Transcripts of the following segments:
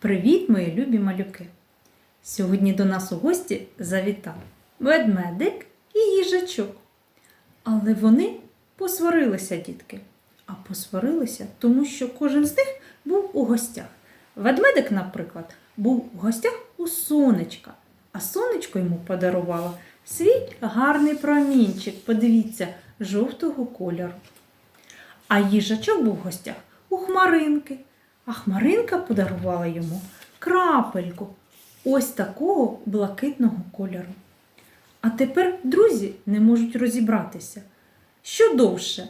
Привіт, мої любі малюки! Сьогодні до нас у гості завітав ведмедик і їжачок. Але вони посварилися, дітки. А посварилися, тому що кожен з них був у гостях. Ведмедик, наприклад, був у гостях у сонечка, а сонечко йому подарувало свій гарний промінчик, подивіться, жовтого кольору. А їжачок був в гостях у хмаринки, а хмаринка подарувала йому крапельку ось такого блакитного кольору. А тепер друзі не можуть розібратися, що довше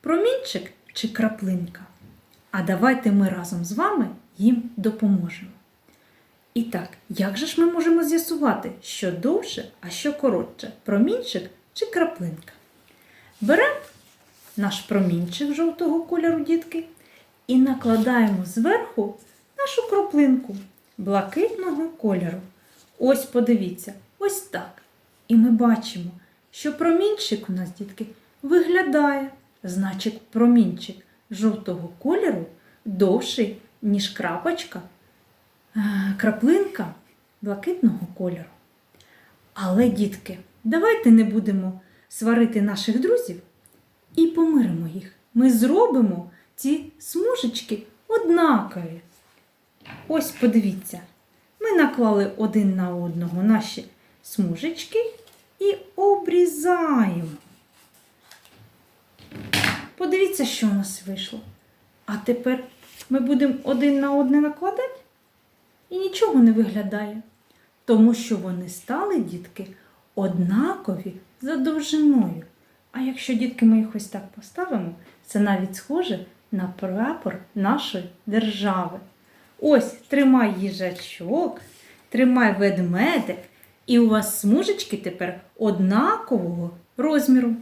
промінчик чи краплинка. А давайте ми разом з вами їм допоможемо. І так, як же ж ми можемо з'ясувати, що довше, а що коротше промінчик чи краплинка? Беремо наш промінчик жовтого кольору, дітки, і накладаємо зверху нашу краплинку блакитного кольору. Ось подивіться, ось так. І ми бачимо, що промінчик у нас, дітки, виглядає. Значить, промінчик жовтого кольору довший, ніж крапочка, е, краплинка блакитного кольору. Але, дітки, давайте не будемо сварити наших друзів і помиримо їх. Ми зробимо ці смужечки однакові. Ось подивіться, ми наклали один на одного наші смужечки і обрізаємо. Подивіться, що у нас вийшло. А тепер ми будемо один на одне накладати і нічого не виглядає. Тому що вони стали, дітки, однакові за довжиною. А якщо, дітки, ми їх ось так поставимо, це навіть схоже на прапор нашої держави. Ось тримай їжачок, тримай ведмедик, і у вас смужечки тепер однакового розміру.